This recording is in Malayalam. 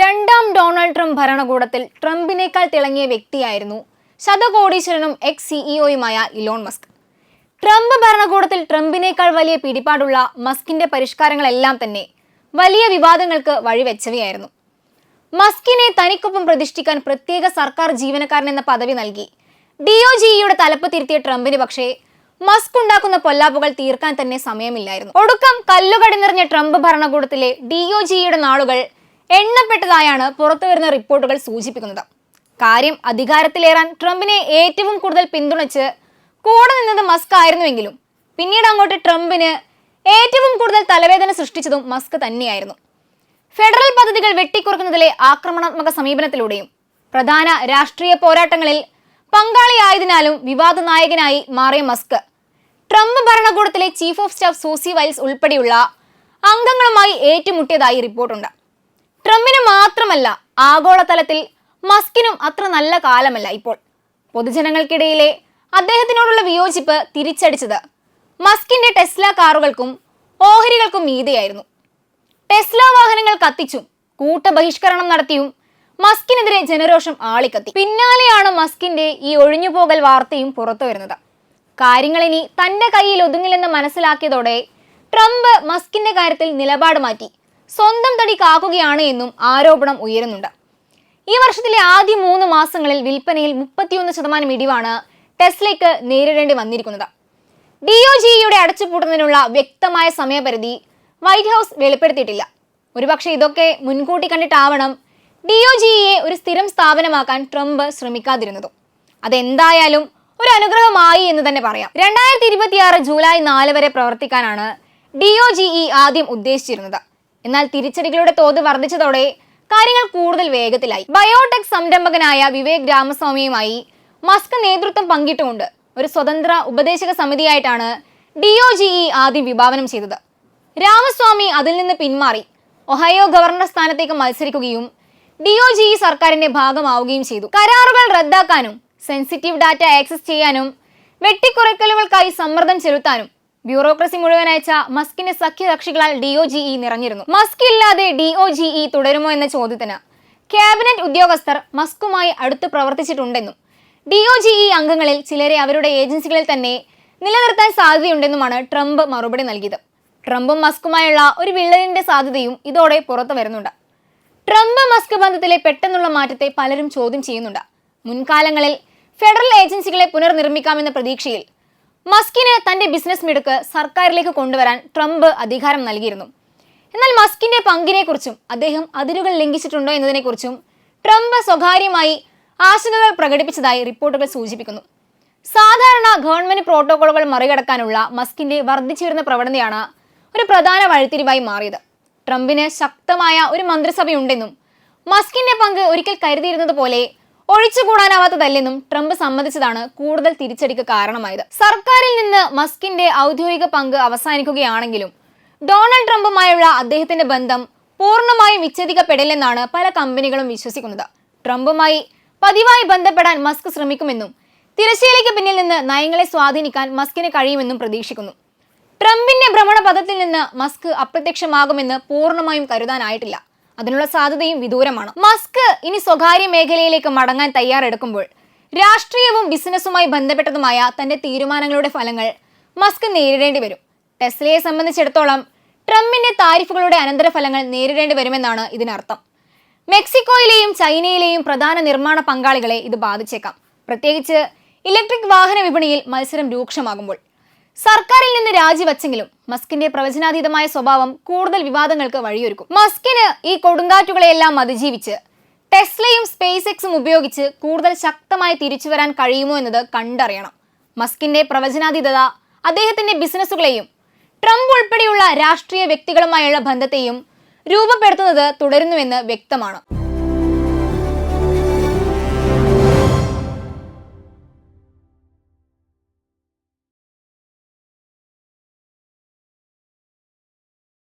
രണ്ടാം ഡൊണാൾഡ് ട്രംപ് ഭരണകൂടത്തിൽ ട്രംപിനേക്കാൾ തിളങ്ങിയ വ്യക്തിയായിരുന്നു ശതകോടീശ്വരനും എക്സ് സിഇഒയുമായ ഇലോൺ മസ്ക്. ട്രംപ് ഭരണകൂടത്തിൽ ട്രംപിനേക്കാൾ വലിയ പിടിപാടുള്ള മസ്കിന്റെ പരിഷ്കാരങ്ങളെല്ലാം തന്നെ വലിയ വിവാദങ്ങൾക്ക് വഴിവെച്ചവയായിരുന്നു. മസ്കിനെ തനിക്കൊപ്പം പ്രതിഷ്ഠിക്കാൻ പ്രത്യേക സർക്കാർ ജീവനക്കാരൻ എന്ന പദവി നൽകി. ഡി ഒ ജിഇയുടെ തലപ്പ് തിരുത്തിയ ട്രംപിന് പക്ഷേ മസ്ക് ഉണ്ടാക്കുന്ന പൊല്ലാപ്പുകൾ തീർക്കാൻ തന്നെ സമയമില്ലായിരുന്നു. ഒടുക്കം കല്ലുകടി നിറഞ്ഞ ട്രംപ് ഭരണകൂടത്തിലെ ഡി ഒ ജിഇയുടെ നാളുകൾ എണ്ണപ്പെട്ടതായാണ് പുറത്തുവരുന്ന റിപ്പോർട്ടുകൾ സൂചിപ്പിക്കുന്നത്. കാര്യം അധികാരത്തിലേറാൻ ട്രംപിനെ ഏറ്റവും കൂടുതൽ പിന്തുണച്ച് കൂടെ നിന്നത് മസ്ക് ആയിരുന്നുവെങ്കിലും പിന്നീട് അങ്ങോട്ട് ട്രംപിന് ഏറ്റവും കൂടുതൽ തലവേദന സൃഷ്ടിച്ചതും മസ്ക് തന്നെയായിരുന്നു. ഫെഡറൽ പദ്ധതികൾ വെട്ടിക്കുറക്കുന്നതിലെ ആക്രമണാത്മക സമീപനത്തിലൂടെയും പ്രധാന രാഷ്ട്രീയ പോരാട്ടങ്ങളിൽ പങ്കാളിയായതിനാലും വിവാദ നായകനായി മാറിയ Musk Trump ഭരണകൂടത്തിലെ chief of staff Susie Wiles ഉൾപ്പെടെയുള്ള അംഗങ്ങളുമായി ഏറ്റുമുട്ടിയതായി റിപ്പോർട്ടുണ്ട്. ട്രംപിന് മാത്രമല്ല ആഗോളതലത്തിൽ മസ്കിനും അത്ര നല്ല കാലമല്ല ഇപ്പോൾ. പൊതുജനങ്ങൾക്കിടയിലെ അദ്ദേഹത്തിനോടുള്ള വിയോജിപ്പ് തിരിച്ചടിച്ചത് മസ്കിന്റെ ടെസ്ല കാറുകൾക്കും ഓഹരികൾക്കും മീതെയായിരുന്നു. ടെസ്ല വാഹനങ്ങൾ കത്തിച്ചും കൂട്ടബഹിഷ്കരണം നടത്തിയും മസ്കിനെതിരെ ജനരോഷം ആളിക്കത്തി. പിന്നാലെയാണ് മസ്കിന്റെ ഈ ഒഴിഞ്ഞുപോകൽ വാർത്തയും പുറത്തു വരുന്നത്. കാര്യങ്ങൾ ഇനി തന്റെ കയ്യിൽ ഒതുങ്ങില്ലെന്ന് മനസ്സിലാക്കിയതോടെ ട്രംപ് മസ്കിന്റെ കാര്യത്തിൽ നിലപാട് മാറ്റി. സ്വന്തം തടി കാക്കുകയാണ് എന്നും ആരോപണം ഉയരുന്നുണ്ട്. ഈ വർഷത്തിലെ ആദ്യ മൂന്ന് മാസങ്ങളിൽ വിൽപ്പനയിൽ മുപ്പത്തിയൊന്ന് ശതമാനം ഇടിവാണ് ടെസ്ലയ്ക്ക് നേരിടേണ്ടി വന്നിരിക്കുന്നത്. ഡി ഒ ജിയുടെ അടച്ചുപൂട്ടുന്നതിനുള്ള വ്യക്തമായ സമയപരിധി വൈറ്റ് ഹൗസ് വെളിപ്പെടുത്തിയിട്ടില്ല. ഒരുപക്ഷെ ഇതൊക്കെ മുൻകൂട്ടി കണ്ടിട്ടാവണം ഡി ഒ ജിയെ ഒരു സ്ഥിരം സ്ഥാപനമാക്കാൻ ട്രംപ് ശ്രമിക്കാതിരുന്നതും. അതെന്തായാലും ഒരു അനുഗ്രഹമായി എന്ന് തന്നെ പറയാം. രണ്ടായിരത്തി ഇരുപത്തിയാറ് ജൂലൈ നാല് വരെ പ്രവർത്തിക്കാനാണ് ഡി ഒ ജി ഇ ആദ്യം ഉദ്ദേശിച്ചിരുന്നത്. എന്നാൽ തിരിച്ചടികളുടെ തോത് വർദ്ധിച്ചതോടെ കാര്യങ്ങൾ കൂടുതൽ വേഗത്തിലായി. ബയോടെക് സംരംഭകനായ വിവേക് രാമസ്വാമിയുമായി മസ്ക് നേതൃത്വം പങ്കിട്ടുകൊണ്ട് ഒരു സ്വതന്ത്ര ഉപദേശക സമിതിയായിട്ടാണ് ഡി ഒ ജി ഇ ആദ്യം വിഭാവനം ചെയ്തത്. രാമസ്വാമി അതിൽ നിന്ന് പിന്മാറി ഒഹയോ ഗവർണർ സ്ഥാനത്തേക്ക് മത്സരിക്കുകയും ഡി ഒ ജി ഇ സർക്കാരിന്റെ ഭാഗമാവുകയും ചെയ്തു. കരാറുകൾ റദ്ദാക്കാനും സെൻസിറ്റീവ് ഡാറ്റ ആക്സസ് ചെയ്യാനും വെട്ടിക്കുറയ്ക്കലുകൾക്കായി സമ്മർദ്ദം ചെലുത്താനും ബ്യൂറോക്രസി മുഴുവൻ അയച്ച മസ്കിന് സഖ്യകക്ഷികളാൽ ഡി ഒ ജി ഇ നിറഞ്ഞിരുന്നു. മസ്ക് ഇല്ലാതെ ഡി ഒ ജി ഇ തുടരുമോ എന്ന ചോദ്യത്തിന് ക്യാബിനറ്റ് ഉദ്യോഗസ്ഥർ മസ്കുമായി അടുത്ത് പ്രവർത്തിച്ചിട്ടുണ്ടെന്നും ഡി ഒ ജി ഇ അംഗങ്ങളിൽ ചിലരെ അവരുടെ ഏജൻസികളിൽ തന്നെ നിലനിർത്താൻ സാധ്യതയുണ്ടെന്നുമാണ് ട്രംപ് മറുപടി നൽകിയത്. ട്രംപും മസ്കുമായുള്ള ഒരു വിള്ളലിന്റെ സാധ്യതയും ഇതോടെ പുറത്തു വരുന്നുണ്ട്. ട്രംപ് മസ്ക് ബന്ധത്തിലെ പെട്ടെന്നുള്ള മാറ്റത്തെ പലരും ചോദ്യം ചെയ്യുന്നുണ്ട്. മുൻകാലങ്ങളിൽ ഫെഡറൽ ഏജൻസികളെ പുനർനിർമ്മിക്കാമെന്ന പ്രതീക്ഷയിൽ മസ്കിന് തന്റെ ബിസിനസ് മിടുക്ക് സർക്കാരിലേക്ക് കൊണ്ടുവരാൻ ട്രംപ് അധികാരം നൽകിയിരുന്നു. എന്നാൽ മസ്കിന്റെ പങ്കിനെക്കുറിച്ചും അദ്ദേഹം അതിരുകൾ ലംഘിച്ചിട്ടുണ്ടോ എന്നതിനെക്കുറിച്ചും ട്രംപ് സ്വകാര്യമായി ആശങ്കകൾ പ്രകടിപ്പിച്ചതായി റിപ്പോർട്ടുകൾ സൂചിപ്പിക്കുന്നു. സാധാരണ ഗവൺമെന്റ് പ്രോട്ടോകോളുകൾ മറികടക്കാനുള്ള മസ്കിന്റെ വർദ്ധിച്ചു വരുന്ന പ്രവണതയാണ് ഒരു പ്രധാന വഴിത്തിരിവായി മാറിയത്. ട്രംപിന് ശക്തമായ ഒരു മന്ത്രിസഭയുണ്ടെന്നും മസ്കിന്റെ പങ്ക് ഒരിക്കൽ കരുതിയിരുന്നത് പോലെ ഒഴിച്ചുകൂടാനാവാത്തതല്ലെന്നും ട്രംപ് സമ്മതിച്ചതാണ് കൂടുതൽ തിരിച്ചടിക്ക് കാരണമായത്. സർക്കാരിൽ നിന്ന് മസ്കിന്റെ ഔദ്യോഗിക പങ്ക് അവസാനിക്കുകയാണെങ്കിലും ഡൊണാൾഡ് ട്രംപുമായുള്ള അദ്ദേഹത്തിന്റെ ബന്ധം പൂർണമായും വിച്ഛേദിക്കപ്പെടില്ലെന്നാണ് പല കമ്പനികളും വിശ്വസിക്കുന്നത്. ട്രംപുമായി പതിവായി ബന്ധപ്പെടാൻ മസ്ക് ശ്രമിക്കുമെന്നും തിരശ്ശീലയ്ക്ക് പിന്നിൽ നിന്ന് നയങ്ങളെ സ്വാധീനിക്കാൻ മസ്കിന് കഴിയുമെന്നും പ്രതീക്ഷിക്കുന്നു. ട്രംപിന്റെ ഭ്രമണപഥത്തിൽ നിന്ന് മസ്ക് അപ്രത്യക്ഷമാകുമെന്ന് പൂർണമായും കരുതാനായിട്ടില്ല. അതിനുള്ള സാധ്യതയും വിദൂരമാണ്. മസ്ക് ഇനി സ്വകാര്യ മേഖലയിലേക്ക് മടങ്ങാൻ തയ്യാറെടുക്കുമ്പോൾ രാഷ്ട്രീയവും ബിസിനസ്സുമായി ബന്ധപ്പെട്ടതുമായ തന്റെ തീരുമാനങ്ങളുടെ ഫലങ്ങൾ മസ്ക് നേരിടേണ്ടി വരും. ടെസ്ലയെ സംബന്ധിച്ചിടത്തോളം ട്രംപിന്റെ താരിഫുകളുടെ അനന്തരഫലങ്ങൾ നേരിടേണ്ടി വരുമെന്നാണ് ഇതിനർത്ഥം. മെക്സിക്കോയിലെയും ചൈനയിലെയും പ്രധാന നിർമ്മാണ പങ്കാളികളെ ഇത് ബാധിച്ചേക്കാം. പ്രത്യേകിച്ച് ഇലക്ട്രിക് വാഹന വിപണിയിൽ മത്സരം രൂക്ഷമാകുമ്പോൾ സർക്കാരിൽ നിന്ന് രാജിവച്ചെങ്കിലും മസ്കിന്റെ പ്രവചനാതീതമായ സ്വഭാവം കൂടുതൽ വിവാദങ്ങൾക്ക് വഴിയൊരുക്കും. മസ്കിന് ഈ കൊടുങ്കാറ്റുകളെയെല്ലാം അതിജീവിച്ച് ടെസ്ലയും സ്പേസ് എക്സും ഉപയോഗിച്ച് കൂടുതൽ ശക്തമായി തിരിച്ചു വരാൻ കഴിയുമോ എന്നത് കണ്ടറിയണം. മസ്കിന്റെ പ്രവചനാതീതത അദ്ദേഹത്തിന്റെ ബിസിനസ്സുകളെയും ട്രംപ് ഉൾപ്പെടെയുള്ള രാഷ്ട്രീയ വ്യക്തികളുമായുള്ള ബന്ധത്തെയും രൂപപ്പെടുത്തുന്നത് തുടരുന്നുവെന്ന് വ്യക്തമാണ്.